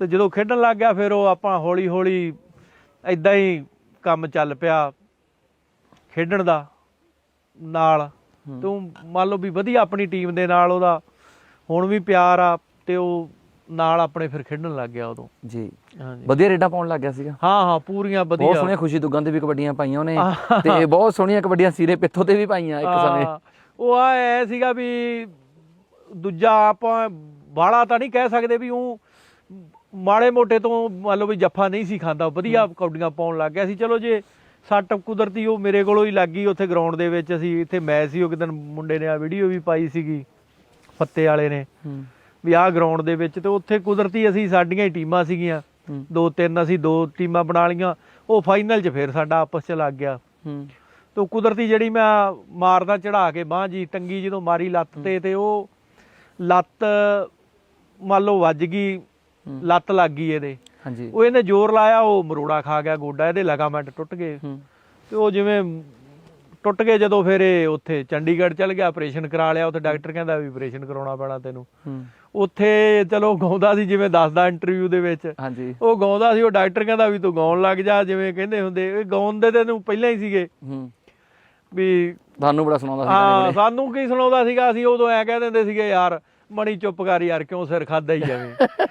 ਤੇ ਜਦੋਂ ਖੇਡਣ ਲੱਗ ਗਿਆ ਫਿਰ ਉਹ ਆਪਾਂ ਹੌਲੀ ਹੌਲੀ ਇਦਾਂ ਹੀ ਕੰਮ ਚੱਲ ਪਿਆ ਖੇਡਣ ਦਾ ਨਾਲ। ਤੂੰ ਮੰਨ ਲਓ ਵੀ ਵਧੀਆ ਆਪਣੀ ਟੀਮ ਦੇ ਨਾਲ ਉਹਦਾ ਹੁਣ ਵੀ ਪਿਆਰ ਆ ਤੇ ਉਹ ਨਾਲ ਆਪਣੇ ਫਿਰ ਖੇਡਣ ਲੱਗ ਗਿਆ ਉਦੋਂ। ਜੀ। ਹਾਂਜੀ। ਵਧੀਆ ਰੇਡਾਂ ਪਾਉਣ ਲੱਗ ਗਿਆ ਸੀਗਾ। ਹਾਂ ਹਾਂ ਪੂਰੀਆਂ ਬਹੁਤ ਵਧੀਆ ਸੋਹਣੀਆਂ ਖੁਸ਼ੀ ਦੁੱਗਾਂ ਤੇ ਵੀ ਕਬੱਡੀਆਂ ਪਾਈਆਂ ਉਹਨੇ। ਤੇ ਬਹੁਤ ਸੋਹਣੀਆਂ ਕਬੱਡੀਆਂ ਸੀਰੇ ਪਿੱਥੋਂ ਤੇ ਵੀ ਪਾਈਆਂ ਇੱਕ ਸਮੇਂ। ਉਹ ਆ ਐ ਸੀਗਾ ਵੀ ਦੂਜਾ ਆਪਾਂ ਬਾਲਾ ਤਾਂ ਨਹੀਂ ਕਹਿ ਸਕਦੇ ਵੀ ਉਹ ਮਾੜੇ ਮੋਟੇ ਤੋਂ ਮੰਨ ਲਓ ਵੀ ਜੱਫਾ ਨਹੀਂ ਸੀ ਖਾਂਦਾ ਵਧੀਆ ਕੌਡੀਆਂ ਪਾਉਣ ਲੱਗ ਗਿਆ ਸੀ। ਚਲੋ ਜੇ ਸੱਟ ਕੁਦਰਤੀ ਉਹ ਮੇਰੇ ਕੋਲੋਂ ਹੀ ਲੱਗ ਗਈ ਉੱਥੇ ਗਰਾਊਂਡ ਦੇ ਵਿੱਚ। ਅਸੀਂ ਇੱਥੇ ਮੈਚ ਸੀ ਉਹ ਕਿਦਨ ਮੁੰਡੇ ਨੇ ਆ ਵੀਡੀਓ ਵੀ ਪਾਈ ਸੀਗੀ ਫੱਤੇ ਵਾਲੇ ਨੇ। ਵੀ ਆਹ ਗਰਾਊਂਡ ਦੇ ਵਿੱਚ ਤੇ ਉੱਥੇ ਕੁਦਰਤੀ ਅਸੀਂ ਸਾਡੀਆਂ ਹੀ ਟੀਮਾਂ ਸੀਗੀਆਂ। ਦੋ ਤਿੰਨ ਅਸੀਂ ਦੋ ਟੀਮਾਂ ਬਣਾ ਲਈਆਂ। ਉਹ ਫਾਈਨਲ 'ਚ ਫਿਰ ਸਾਡਾ ਆਪਸ 'ਚ ਲੱਗ ਗਿਆ। ਤੋ ਕੁਦਰਤੀ ਜਿਹੜੀ ਮੈਂ ਮਾਰਦਾ ਚੜਾ ਕੇ ਬਾਹ ਜੀ ਟੰਗੀ ਜਦੋਂ ਮਾਰੀ ਲੱਤ ਤੇ ਤੇ ਉਹ ਲੱਤ ਮੰਨ ਲਓ ਵੱਜ ਗਈ। ਲੱਤ ਲੱਗ ਗਈ ਇਹਦੇ। ਹਾਂਜੀ। ਉਹ ਇਹਨੇ ਜ਼ੋਰ ਲਾਇਆ ਉਹ ਮਰੋੜਾ ਖਾ ਗਿਆ ਗੋਡਾ ਇਹਦੇ ਲਗਾਮੈਂਟ ਟੁੱਟ ਗਏ। ਤੇ ਉਹ ਜਿਵੇਂ ਟੁੱਟ ਗਏ ਜਦੋਂ ਫਿਰ ਇਹ ਉੱਥੇ ਚੰਡੀਗੜ੍ਹ ਚਲ ਗਿਆ ਆਪਰੇਸ਼ਨ ਕਰਾ ਲਿਆ ਉੱਥੇ ਡਾਕਟਰ ਕਹਿੰਦਾ ਵੀ ਆਪਰੇਸ਼ਨ ਕਰਾਉਣਾ ਪੈਣਾ ਤੈਨੂੰ। ਉੱਥੇ ਚਲੋ ਗਾਉਂਦਾ ਸੀ ਜਿਵੇਂ ਦੱਸਦਾ ਇੰਟਰਵਿਊ ਦੇ ਵਿੱਚ। ਹਾਂਜੀ। ਉਹ ਗਾਉਂਦਾ ਸੀ ਉਹ ਡਾਕਟਰ ਕਹਿੰਦਾ ਵੀ ਤੂੰ ਗਾਉਣ ਲੱਗ ਜਾ ਜਿਵੇਂ ਕਹਿੰਦੇ ਹੁੰਦੇ। ਇਹ ਗਾਉਣ ਦੇ ਤੈਨੂੰ ਪਹਿਲਾਂ ਹੀ ਸੀਗੇ। ਹੂੰ। ਵੀ ਤੁਹਾਨੂੰ ਬੜਾ ਸੁਣਾਉਂਦਾ ਸੀ ਹਾਂ ਸਾਨੂੰ ਕੀ ਸੁਣਾਉਂਦਾ ਸੀਗਾ? ਅਸੀਂ ਉਦੋਂ ਐ ਕਹਿ ਦਿੰਦੇ ਸੀਗੇ ਯਾਰ ਮਣੀ ਚੁੱਪ ਕਰ ਯਾਰ ਕਿਉਂ ਸਿਰ ਖਾਦਾ ਹੀ ਜਾਵੇਂ